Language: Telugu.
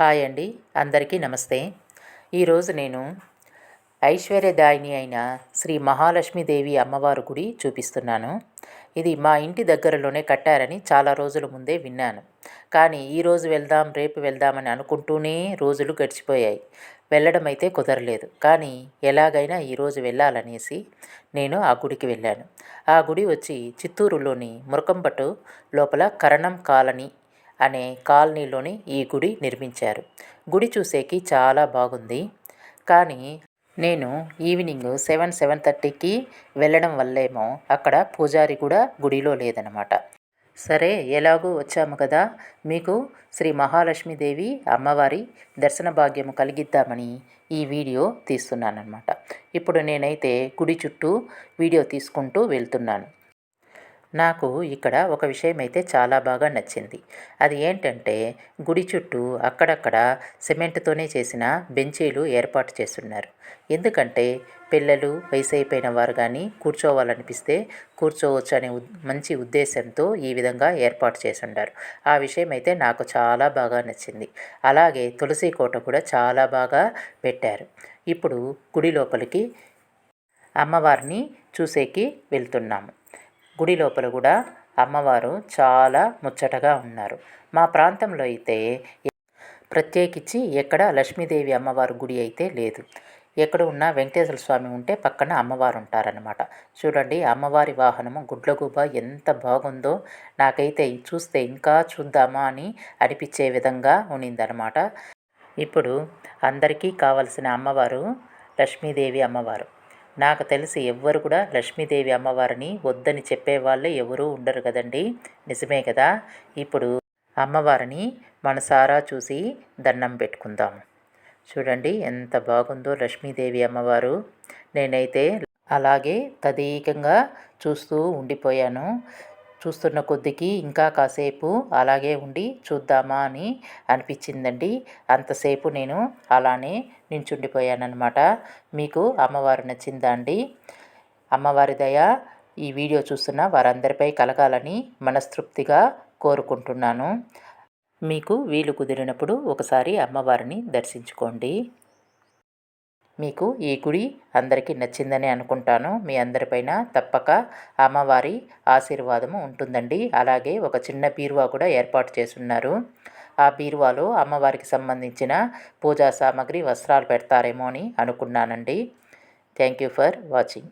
హాయ్ అండి అందరికీ నమస్తే. ఈరోజు నేను ఐశ్వర్యదాయిని అయిన శ్రీ మహాలక్ష్మీదేవి అమ్మవారు గుడి చూపిస్తున్నాను. ఇది మా ఇంటి దగ్గరలోనే కట్టారని చాలా రోజుల ముందే విన్నాను. కానీ ఈరోజు వెళ్దాం రేపు వెళ్దామని అనుకుంటూనే రోజులు గడిచిపోయాయి. వెళ్ళడం అయితే కుదరలేదు. కానీ ఎలాగైనా ఈరోజు వెళ్ళాలనేసి నేను ఆ గుడికి వెళ్ళాను. ఆ గుడి వచ్చి చిత్తూరులోని మురకంపట్టు లోపల కరణం కాలనీ అనే కాలనీలోని ఈ గుడి నిర్మించారు. గుడి చూసేకి చాలా బాగుంది. కానీ నేను ఈవినింగ్ సెవెన్ సెవెన్ థర్టీకి వెళ్ళడం వల్లేమో అక్కడ పూజారి కూడా గుడిలో లేదనమాట. సరే ఎలాగో వచ్చాము కదా. మీకు శ్రీ మహాలక్ష్మీదేవి అమ్మవారి దర్శన భాగ్యము కలిగిద్దామని ఈ వీడియో తీస్తున్నానమాట ఇప్పుడు నేనైతే గుడి చుట్టూ వీడియో తీసుకుంటూ వెళ్తున్నాను. నాకు ఇక్కడ ఒక విషయం అయితే చాలా బాగా నచ్చింది. అది ఏంటంటే గుడి చుట్టూ అక్కడక్కడ సిమెంట్తోనే చేసిన బెంచీలు ఏర్పాటు చేస్తున్నారు. ఎందుకంటే పిల్లలు వయసు అయిపోయిన వారు కానీ కూర్చోవాలనిపిస్తే కూర్చోవచ్చు అనే మంచి ఉద్దేశంతో ఈ విధంగా ఏర్పాటు చేసి ఉండారు ఆ విషయం అయితే నాకు చాలా బాగా నచ్చింది. అలాగే తులసి కోట కూడా చాలా బాగా పెట్టారు. ఇప్పుడు గుడి లోపలికి అమ్మవారిని చూసేకి వెళ్తున్నాము. గుడి లోపల కూడా అమ్మవారు చాలా ముచ్చటగా ఉన్నారు. మా ప్రాంతంలో అయితే ప్రత్యేకించి ఎక్కడ లక్ష్మీదేవి అమ్మవారు గుడి అయితే లేదు. ఎక్కడ ఉన్న వెంకటేశ్వర స్వామి ఉంటే పక్కన అమ్మవారు ఉంటారనమాట చూడండి అమ్మవారి వాహనము గుడ్లగూబ ఎంత బాగుందో నాకైతే చూస్తే ఇంకా చూద్దామా అని అనిపించే విధంగా ఉన్నిందనమాట ఇప్పుడు అందరికీ కావలసిన అమ్మవారు లక్ష్మీదేవి అమ్మవారు. నాకు తెలిసి ఎవ్వరు కూడా లక్ష్మీదేవి అమ్మవారిని వద్దని చెప్పేవాళ్ళు ఎవరూ ఉండరు కదండి. నిజమే కదా? ఇప్పుడు అమ్మవారిని మనసారా చూసి దండం పెట్టుకుందాం. చూడండి ఎంత బాగుందో లక్ష్మీదేవి అమ్మవారు. నేనైతే అలాగే తదీకంగా చూస్తూ ఉండిపోయాను. చూస్తున్న కొద్దికి ఇంకా కాసేపు అలాగే ఉండి చూద్దామా అని అనిపించిందండి. అంతసేపు నేను అలానే నించుండిపోయానమాట మీకు అమ్మవారు నచ్చిందా అండి? అమ్మవారి దయ ఈ వీడియో చూస్తున్న వారందరిపై కలగాలని మనస్తృప్తిగా కోరుకుంటున్నాను. మీకు వీలు కుదిరినప్పుడు ఒకసారి అమ్మవారిని దర్శించుకోండి. మీకు ఈ గుడి అందరికీ నచ్చిందని అనుకుంటాను. మీ అందరిపైన తప్పక అమ్మవారి ఆశీర్వాదము ఉంటుందండి. అలాగే ఒక చిన్న బీరువా కూడా ఏర్పాటు చేస్తున్నారు ఆ బీరువాలో అమ్మవారికి సంబంధించిన పూజా సామాగ్రి వస్త్రాలు పెడతారేమో అని అనుకున్నానండి. Thank you for watching.